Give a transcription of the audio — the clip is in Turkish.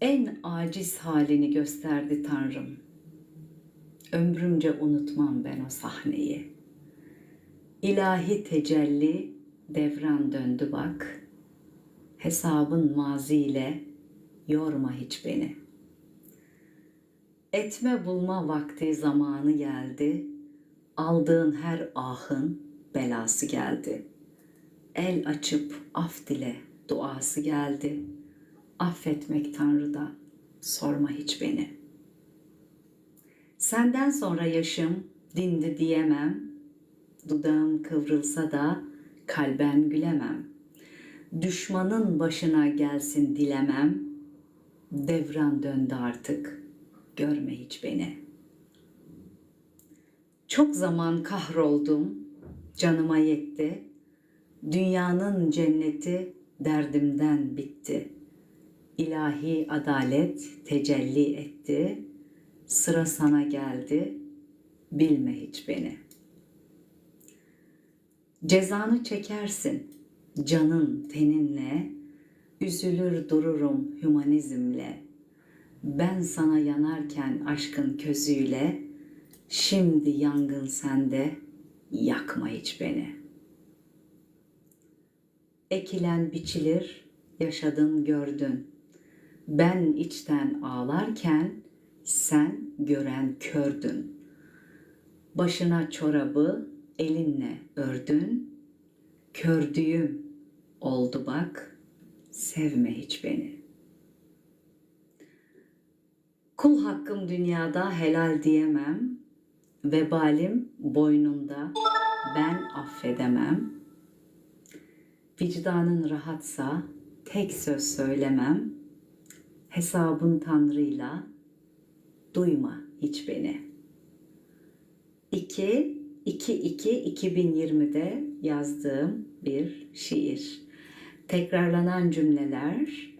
En aciz halini gösterdi Tanrım. Ömrümce unutmam ben o sahneyi. İlahi tecelli devran döndü bak. Hesabın maziyle yorma hiç beni. Etme bulma vakti zamanı geldi. Aldığın her ahın belası geldi. El açıp af dile duası geldi. Affetmek Tanrı'da sorma hiç beni. Senden sonra yaşım dindi diyemem. Dudağım kıvrılsa da kalben gülemem. Düşmanın başına gelsin dilemem. Devran döndü artık. Görme hiç beni. Çok zaman kahroldum. Canıma yetti. Dünyanın cenneti derdimden bitti. İlahi adalet tecelli etti. Sıra sana geldi. Bilme hiç beni. Cezanı çekersin canın teninle. Üzülür dururum hümanizmle. Ben sana yanarken aşkın közüyle. Şimdi yangın sende yakma hiç beni. Ekilen biçilir, yaşadın gördün. Ben içten ağlarken sen gören kördün. Başına çorabı elinle ördün. Kördüğüm oldu bak, sevme hiç beni. Kul hakkım dünyada helal diyemem. Vebalim boynumda ben affedemem. Vicdanın rahatsa tek söz söylemem. Hesabın Tanrı'yla duyma hiç beni. 2 2 2 2020'de yazdığım bir şiir. Tekrarlanan cümleler